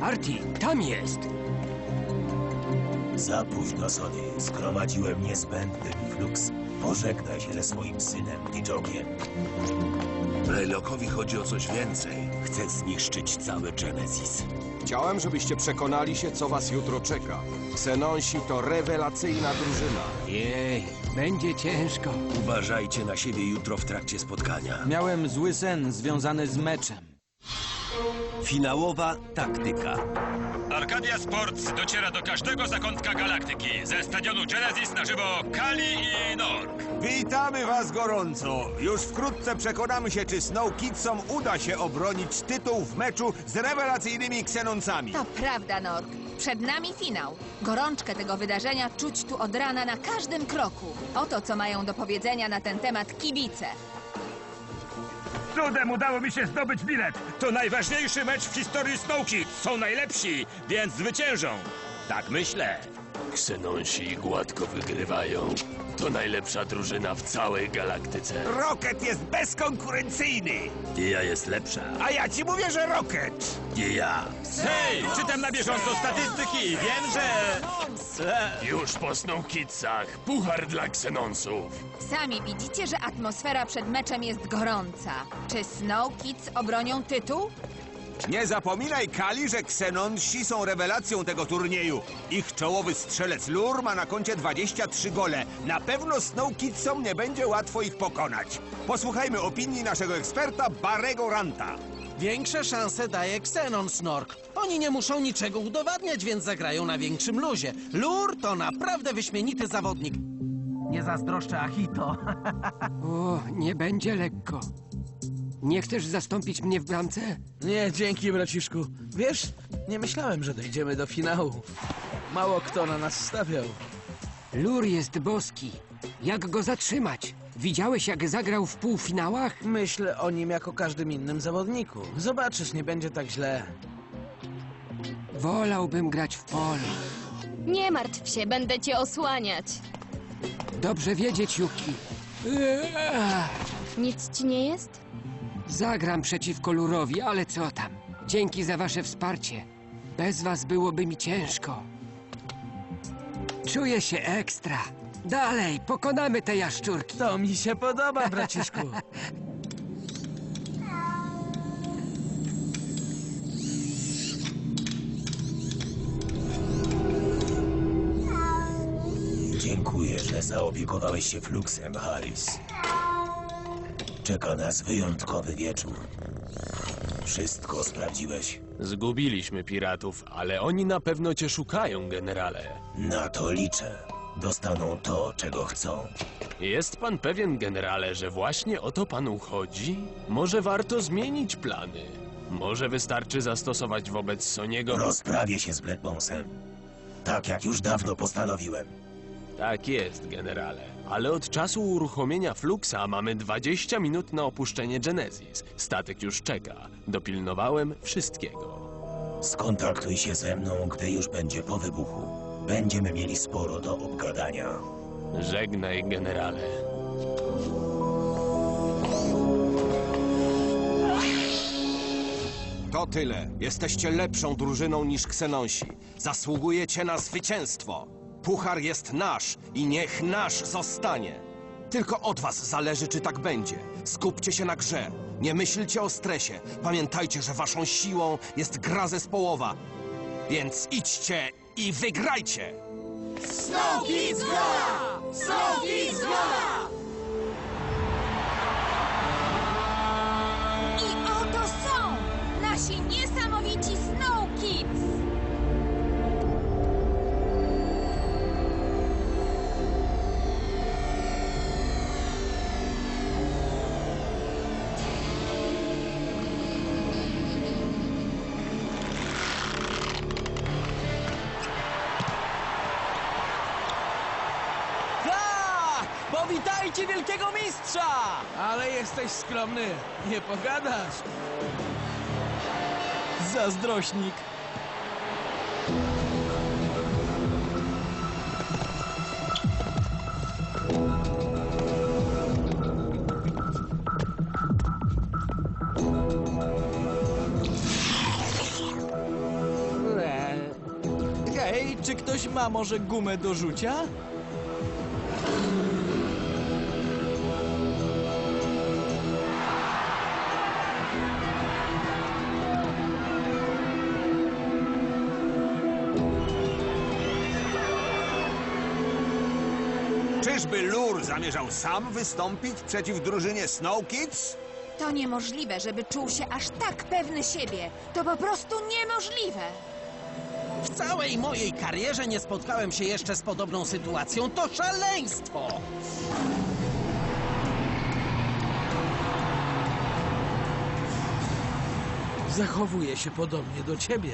Arti, tam jest! Za późno, Sony. Zgromadziłem niezbędny flux. Pożegnaj się ze swoim synem, Dijokiem. Blaylokowi chodzi o coś więcej. Chcę zniszczyć cały Genesis. Chciałem, żebyście przekonali się, co was jutro czeka. Xenonsi to rewelacyjna drużyna. Jej, będzie ciężko. Uważajcie na siebie jutro w trakcie spotkania. Miałem zły sen związany z meczem. Finałowa taktyka. Arcadia Sports dociera do każdego zakątka galaktyki. Ze stadionu Genesis na żywo Kali i Nork. Witamy Was gorąco! Już wkrótce przekonamy się, czy Snow Kidsom uda się obronić tytuł w meczu z rewelacyjnymi Xenoncami. To prawda, Nork. Przed nami finał. Gorączkę tego wydarzenia czuć tu od rana na każdym kroku. Oto co mają do powiedzenia na ten temat kibice. Cudem udało mi się zdobyć bilet. To najważniejszy mecz w historii Snowki. Są najlepsi, więc zwyciężą. Tak myślę. Ksenonsi gładko wygrywają. To najlepsza drużyna w całej galaktyce. Rocket jest bezkonkurencyjny! Dia jest lepsza. A ja Ci mówię, że Rocket! Dia. Hej, czytam na bieżąco statystyki. Wiem, że... Już po Snow Kidsach puchar dla Ksenonsów. Sami widzicie, że atmosfera przed meczem jest gorąca. Czy Snow Kids obronią tytuł? Nie zapominaj, Kali, że Xenonsi są rewelacją tego turnieju. Ich czołowy strzelec Lur ma na koncie 23 gole. Na pewno Snow Kidsom nie będzie łatwo ich pokonać. Posłuchajmy opinii naszego eksperta Barego Ranta. Większe szanse daje Xenon Snork. Oni nie muszą niczego udowadniać, więc zagrają na większym luzie. Lur to naprawdę wyśmienity zawodnik. Nie zazdroszczę Achito. O, nie będzie lekko. Nie chcesz zastąpić mnie w bramce? Nie, dzięki, braciszku. Wiesz, nie myślałem, że dojdziemy do finału. Mało kto na nas stawiał. Lur jest boski. Jak go zatrzymać? Widziałeś, jak zagrał w półfinałach? Myślę o nim jako każdym innym zawodniku. Zobaczysz, nie będzie tak źle. Wolałbym grać w polu. Nie martw się, będę cię osłaniać. Dobrze wiedzieć, Yuki. Eee, Nic ci nie jest? Zagram przeciwko Lurowi, ale co tam? Dzięki za wasze wsparcie. Bez was byłoby mi ciężko. Czuję się ekstra. Dalej, pokonamy te jaszczurki. To mi się podoba, braciszku. Dziękuję, że zaopiekowałeś się fluxem, Harris. Czeka nas wyjątkowy wieczór. Wszystko sprawdziłeś? Zgubiliśmy piratów, ale oni na pewno cię szukają, generale. Na to liczę. Dostaną to, czego chcą. Jest pan pewien, generale, że właśnie o to panu chodzi? Może warto zmienić plany? Może wystarczy zastosować wobec Soniego... Rozprawię się z Blackbonesem. Tak jak już dawno postanowiłem. Tak jest, generale. Ale od czasu uruchomienia Fluxa mamy 20 minut na opuszczenie Genesis. Statek już czeka. Dopilnowałem wszystkiego. Skontaktuj się ze mną, gdy już będzie po wybuchu. Będziemy mieli sporo do obgadania. Żegnaj, generale. To tyle. Jesteście lepszą drużyną niż Xenonsi. Zasługujecie na zwycięstwo. Puchar jest nasz i niech nasz zostanie. Tylko od was zależy, czy tak będzie. Skupcie się na grze. Nie myślcie o stresie. Pamiętajcie, że waszą siłą jest gra zespołowa. Więc idźcie i wygrajcie! Snow Kids Gola! Snow! Wielkiego mistrza! Ale jesteś skromny, nie pogadasz. Zazdrośnik. Hej, czy ktoś ma może gumę do rzucia? Czyżby Lur zamierzał sam wystąpić przeciw drużynie Snow Kids? To niemożliwe, żeby czuł się aż tak pewny siebie. To po prostu niemożliwe. W całej mojej karierze nie spotkałem się jeszcze z podobną sytuacją. To szaleństwo! Zachowuje się podobnie do ciebie.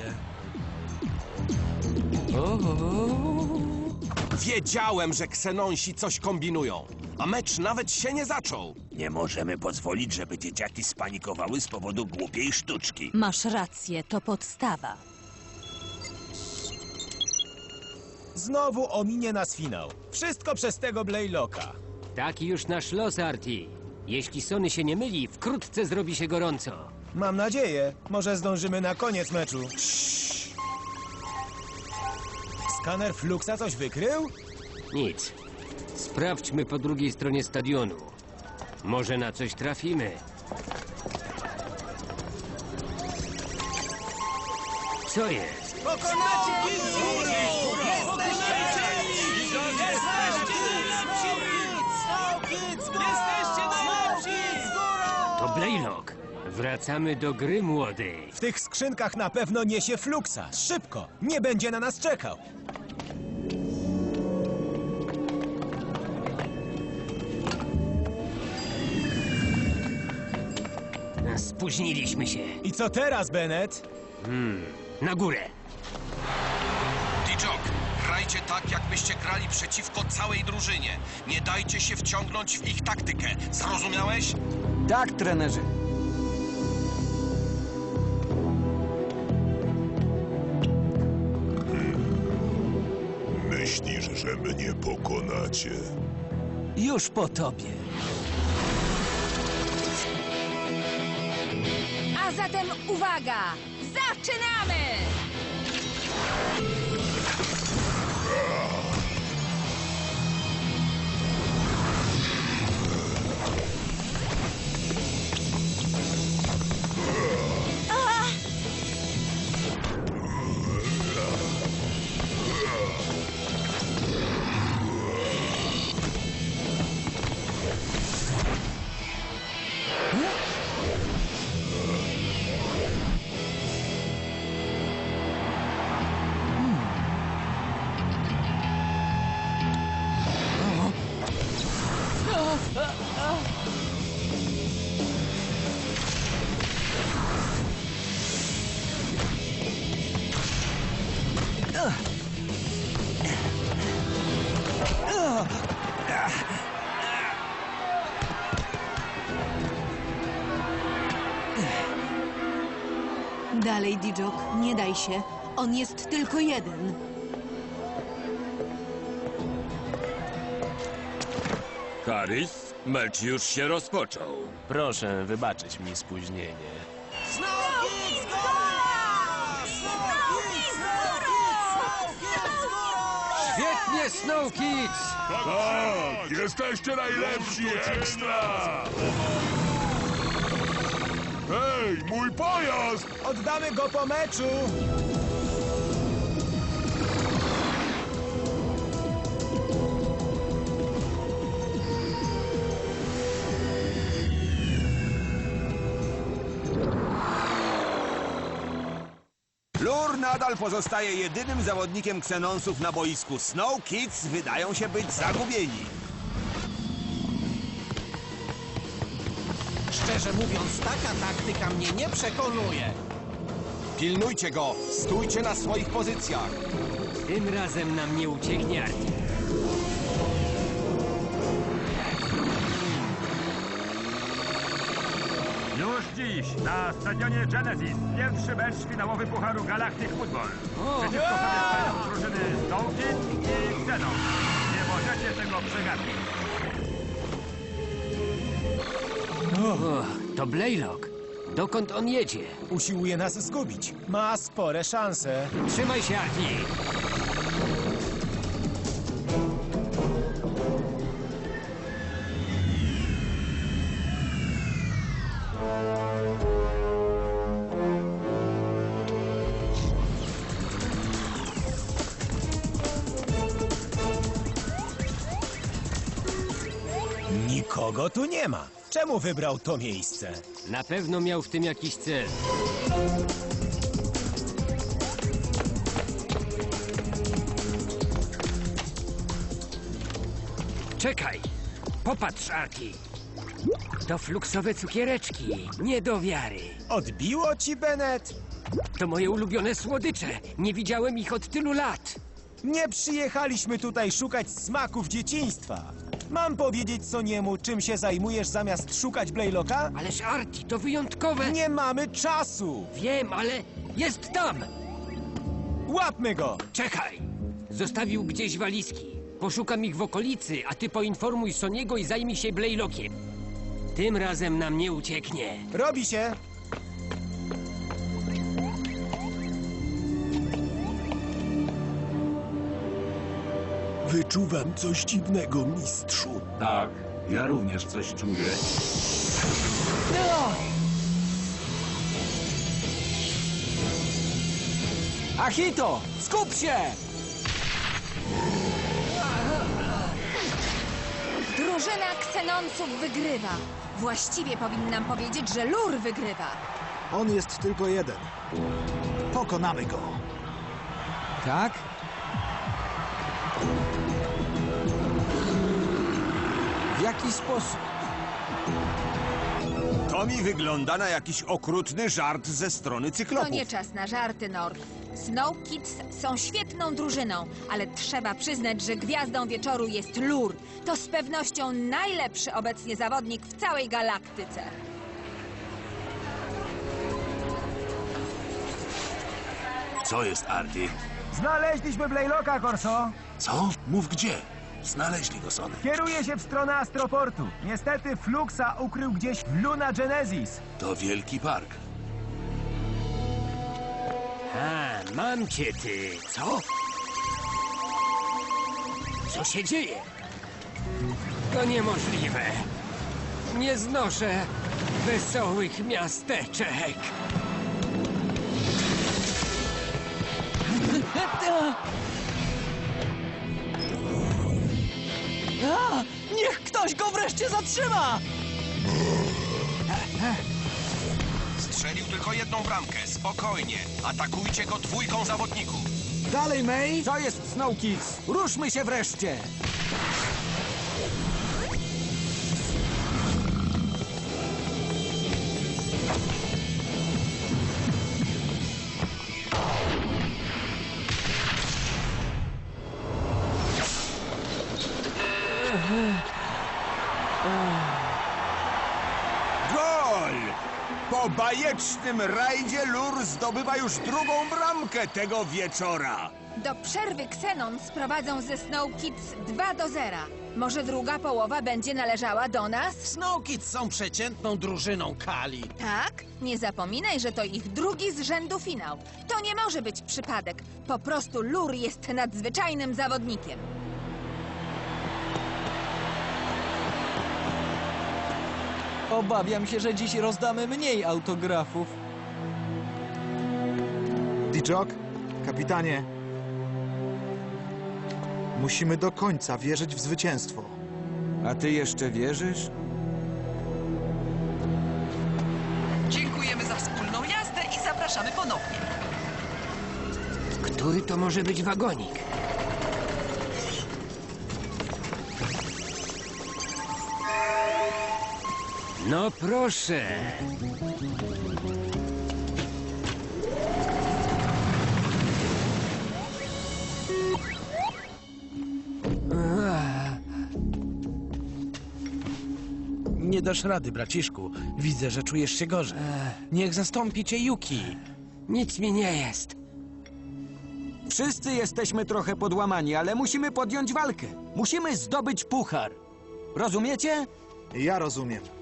Wiedziałem, że ksenonsi coś kombinują. A mecz nawet się nie zaczął. Nie możemy pozwolić, żeby dzieciaki spanikowały z powodu głupiej sztuczki. Masz rację, to podstawa. Znowu ominie nas finał. Wszystko przez tego Blaylocka. Taki już nasz los, Arti. Jeśli Sony się nie myli, wkrótce zrobi się gorąco. Mam nadzieję. Może zdążymy na koniec meczu. Skaner Fluxa coś wykrył? Nic. Sprawdźmy po drugiej stronie stadionu. Może na coś trafimy. Co jest? Pokonacie! To Blaylock. Wracamy do gry, młody. W tych skrzynkach na pewno niesie Fluxa. Szybko! Nie będzie na nas czekał. Spóźniliśmy się. I co teraz, Bennett? Na górę. Dijok, grajcie tak, jakbyście grali przeciwko całej drużynie. Nie dajcie się wciągnąć w ich taktykę. Zrozumiałeś? Tak, trenerze. Myślisz, że mnie pokonacie? Już po tobie. Zatem uwaga! Zaczynamy! Dalej, Dijok, nie daj się. On jest tylko jeden. Harris, mecz już się rozpoczął. Proszę wybaczyć mi spóźnienie. Snow Kids Góra! Snow Kids! Świetnie, Snow Kids! Tak! Jesteście najlepsi! Ekstra! Mój pojazd! Oddamy go po meczu! Lur nadal pozostaje jedynym zawodnikiem ksenonsów na boisku. Snow Kids wydają się być zagubieni. Szczerze mówiąc, taka taktyka mnie nie przekonuje. Pilnujcie go! Stójcie na swoich pozycjach! Tym razem nam nie ucieknie Arti. Już dziś na stadionie Genesis pierwszy mecz finałowy Pucharu Galactic Football. Przeciwko sobie stoją drużyny Snowkid i Xenon. Nie możecie tego przegapić. O, to Blaylock. Dokąd on jedzie? Usiłuje nas zgubić. Ma spore szanse. Trzymaj się. Nikogo tu nie ma. Czemu wybrał to miejsce? Na pewno miał w tym jakiś cel. Czekaj! Popatrz, Arti! To fluksowe cukiereczki, nie do wiary. Odbiło ci, Bennett? To moje ulubione słodycze. Nie widziałem ich od tylu lat. Nie przyjechaliśmy tutaj szukać smaków dzieciństwa. Mam powiedzieć Soniemu, czym się zajmujesz zamiast szukać Blaylocka? Ależ Arti, to wyjątkowe. Nie mamy czasu! Wiem, ale jest tam! Łapmy go! Czekaj! Zostawił gdzieś walizki. Poszukam ich w okolicy, a ty poinformuj Soniego i zajmij się Blaylockiem. Tym razem nam nie ucieknie. Robi się! Wyczuwam coś dziwnego, mistrzu. Tak, ja również coś czuję. Achito, skup się! Drużyna ksenonsów wygrywa. Właściwie powinnam powiedzieć, że Lur wygrywa. On jest tylko jeden. Pokonamy go. Tak? Jaki sposób? To mi wygląda na jakiś okrutny żart ze strony To cyklopów. nie czas na żarty, North. Snow Kids są świetną drużyną, ale trzeba przyznać, że gwiazdą wieczoru jest Lur. To z pewnością najlepszy obecnie zawodnik w całej galaktyce. Co jest, Arti? Znaleźliśmy Blaylocka, Corso. Co? Mów gdzie? Znaleźli go, Sony. Kieruje się w stronę Astroportu. Niestety Fluxa ukrył gdzieś w Luna Genesis. To wielki park. A, mam cię ty. Co? Co się dzieje? To niemożliwe. Nie znoszę wesołych miasteczek. Ktoś go wreszcie zatrzyma! Strzelił tylko jedną bramkę. Spokojnie. Atakujcie go dwójką zawodników. Dalej, May! Co jest, Snow Kids? Ruszmy się wreszcie! Po bajecznym rajdzie Lur zdobywa już drugą bramkę tego wieczora. Do przerwy Xenon sprowadzą ze Snow Kids 2 do 0. Może druga połowa będzie należała do nas? Snow Kids są przeciętną drużyną Kali. Tak? Nie zapominaj, że to ich drugi z rzędu finał. To nie może być przypadek. Po prostu Lur jest nadzwyczajnym zawodnikiem. Obawiam się, że dziś rozdamy mniej autografów. Dijok, kapitanie. Musimy do końca wierzyć w zwycięstwo. A ty jeszcze wierzysz? Dziękujemy za wspólną jazdę i zapraszamy ponownie. Który to może być wagonik? No proszę. Nie dasz rady, braciszku. Widzę, że czujesz się gorzej. Niech zastąpi cię Yuki. Nic mi nie jest. Wszyscy jesteśmy trochę podłamani, ale musimy podjąć walkę. Musimy zdobyć puchar. Rozumiecie? Ja rozumiem.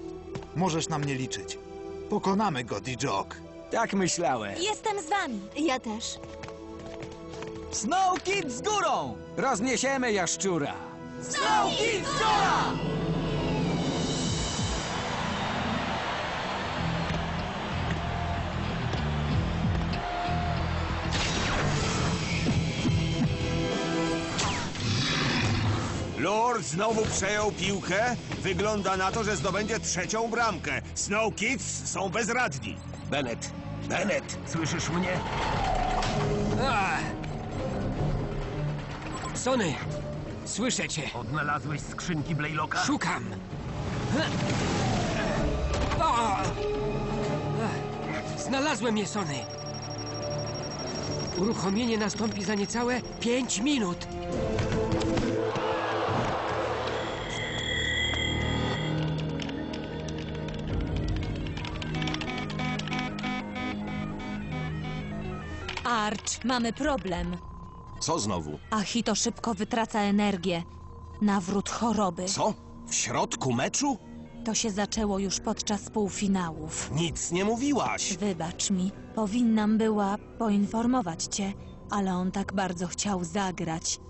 Możesz na mnie liczyć. Pokonamy go, Dijok. Tak myślałem. Jestem z wami. Ja też. Snow Kid z górą! Rozniesiemy jaszczura. Snow Kid z góra! Lord znowu przejął piłkę. Wygląda na to, że zdobędzie trzecią bramkę. Snow Kids są bezradni. Bennett, Bennett, słyszysz mnie? Ah! Sony, słyszę cię. Odnalazłeś skrzynki Blaylocka? Szukam. O! Znalazłem je, Sony. Uruchomienie nastąpi za niecałe pięć minut. Arch, mamy problem. Co znowu? Achito szybko wytraca energię. Nawrót choroby. Co? W środku meczu? To się zaczęło już podczas półfinałów. Nic nie mówiłaś. Wybacz mi, powinnam była poinformować cię, ale on tak bardzo chciał zagrać.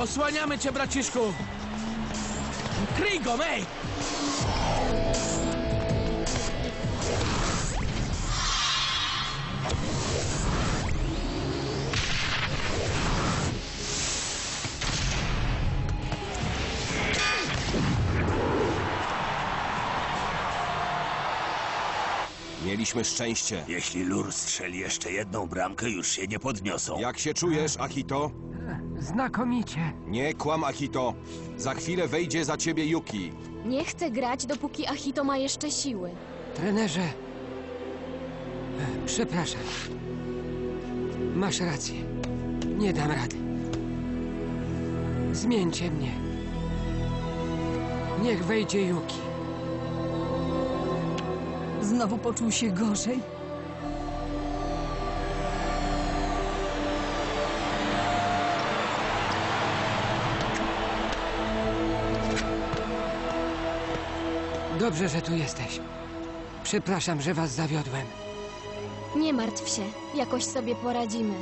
Osłaniamy cię, braciszku! Kryj go, May! Mieliśmy szczęście. Jeśli Lur strzeli jeszcze jedną bramkę, już się nie podniosą. Jak się czujesz, Akito? Znakomicie. Nie kłam, Akito. Za chwilę wejdzie za ciebie Yuki. Nie chcę grać, dopóki Achito ma jeszcze siły. Trenerze. e, Przepraszam. Masz rację. Nie dam rady. Zmieńcie mnie. Niech wejdzie Yuki. Znowu poczuł się gorzej? Dobrze, że tu jesteś. Przepraszam, że was zawiodłem. Nie martw się, jakoś sobie poradzimy.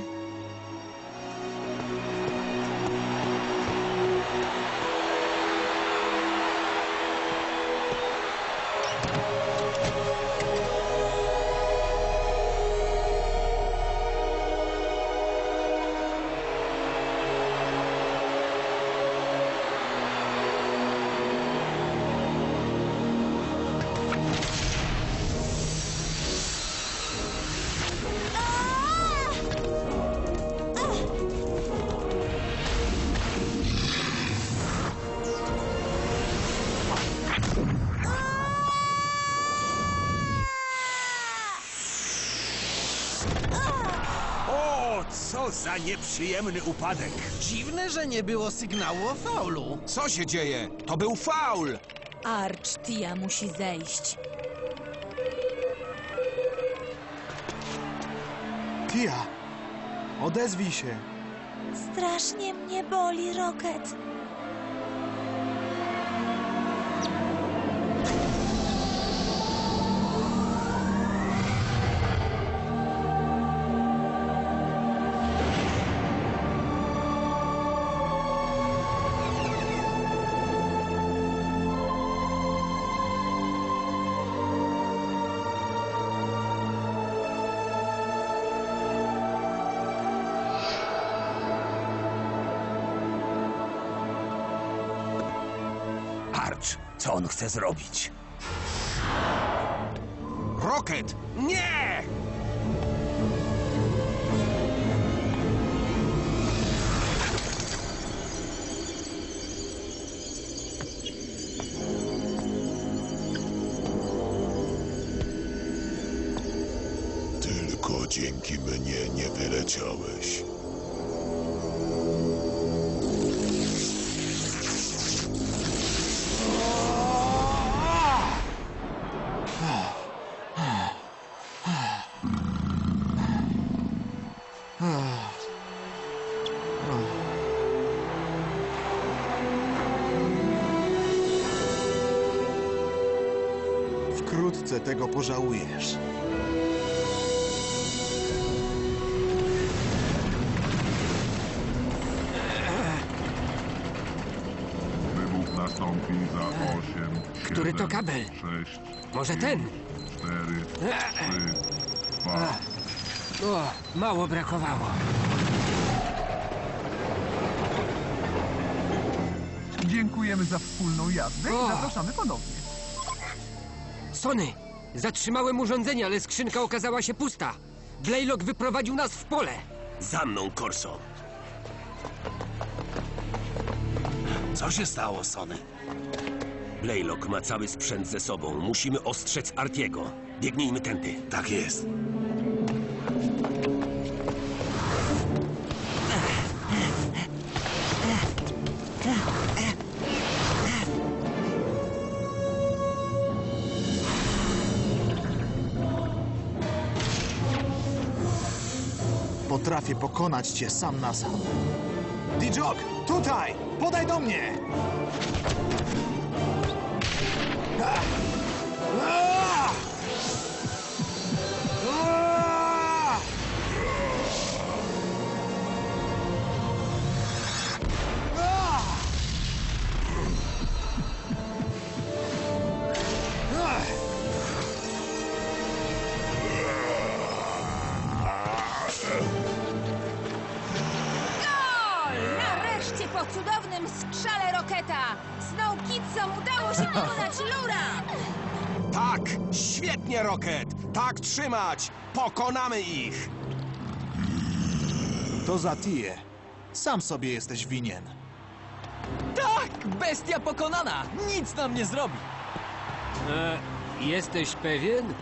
Za nieprzyjemny upadek. Dziwne, że nie było sygnału o faulu. Co się dzieje? To był faul! Arch, Tia musi zejść. Tia, odezwij się. Strasznie mnie boli, Rocket. Co on chce zrobić? Rocket! Nie! Tylko dzięki mnie nie wyleciałeś. To kabel? 6, Może ten? 4, 3, 2, O, mało brakowało. Dziękujemy za wspólną jazdę O! i zapraszamy ponownie. Sony! Zatrzymałem urządzenie, ale skrzynka okazała się pusta. Blaylock wyprowadził nas w pole. Za mną, Corso. Co się stało, Sony? Blaylock ma cały sprzęt ze sobą. Musimy ostrzec Artiego. Biegnijmy tędy. Tak jest. Potrafię pokonać cię sam na sam. Dijok, tutaj! Podaj do mnie! Świetnie, Rocket! Tak trzymać! Pokonamy ich! To za Tię. Sam sobie jesteś winien. Tak! Bestia pokonana! Nic nam nie zrobi! E, jesteś pewien?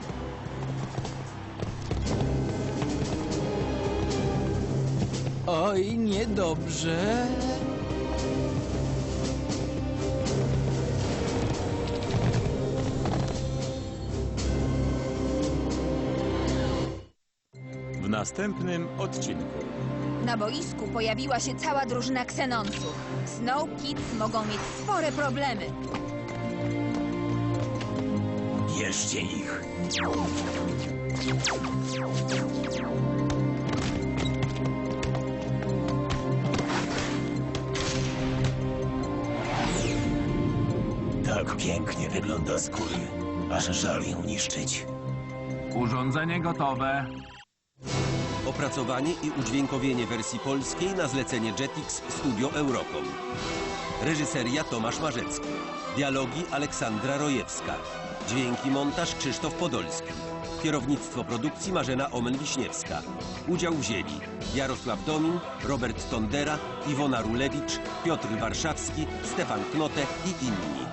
Oj, niedobrze. Następnym odcinku. Na boisku pojawiła się cała drużyna ksenonsów. Snow Kids mogą mieć spore problemy. Bierzcie ich. Tak pięknie wygląda z góry, aż żal ją niszczyć. Urządzenie gotowe. Opracowanie i udźwiękowienie wersji polskiej na zlecenie Jetix Studio Eurocom. Reżyseria Tomasz Marzecki. Dialogi Aleksandra Rojewska. Dźwięki montaż Krzysztof Podolski. Kierownictwo produkcji Marzena Omen-Wiśniewska. Udział wzięli Jarosław Domin, Robert Tondera, Iwona Rulewicz, Piotr Warszawski, Stefan Knote i inni.